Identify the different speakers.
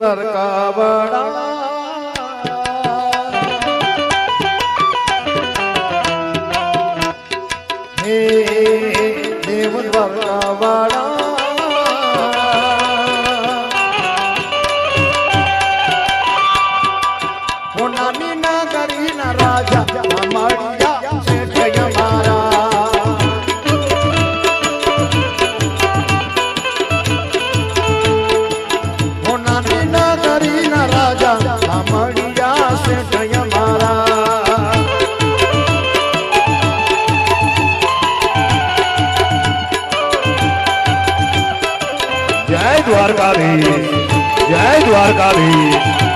Speaker 1: સરકાવડા હે દેવ દ્વારકાવાળા રાજા અમારિયા
Speaker 2: जय द्वारकाधीश जय द्वारकाधीश।